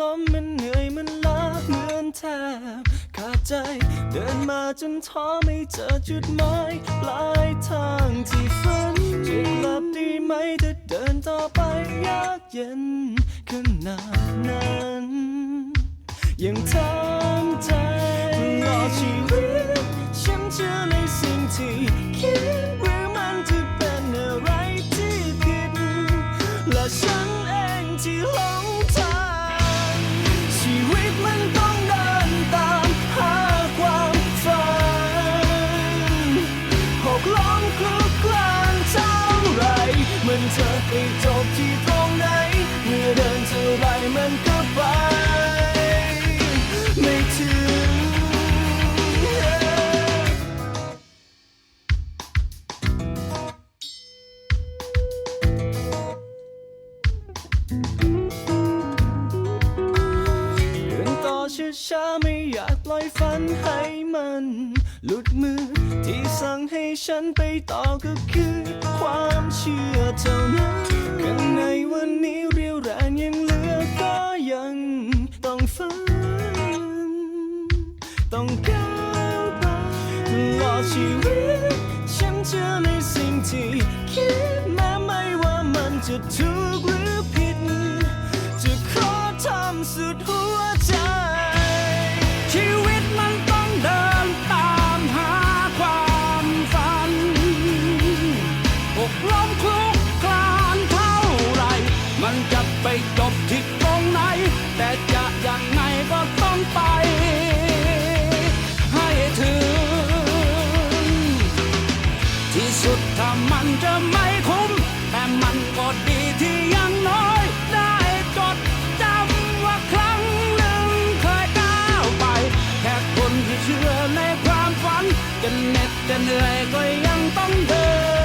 ล้มมันเหนื่อยมันล้าเหมือนแทบขาดใจ เดินมาจนท้อไม่เจอจุดหมายปลายทางที่ฝันจะกลับดีไหมถ้าเดินต่อไปยากเย็นขนาดนั้น ยังทำใจรอชีวิต มันจะไปจบที่ตรงไหน เมื่อเดินเท่าไรมันก็ไป ไม่ถึง เดินต่อช้าๆไม่อยากปล่อยฝันให้มัน หลุดมือที่สั่งให้ฉันไปต่อก็คือความเชื่อ ต้องก้าวไปตลอดชีวิตฉันเชื่อในสิ่งที่คิดแม้ไม่ว่ามันจะถูก ถ้ามันจะไม่คุ้ม แต่มันก็ดีที่ยังน้อย ได้จดจำว่าครั้งหนึ่งเคยก้าวไป แค่คนที่เชื่อในความฝัน จะเหน็ดจะเหนื่อยก็ยังต้องเดิน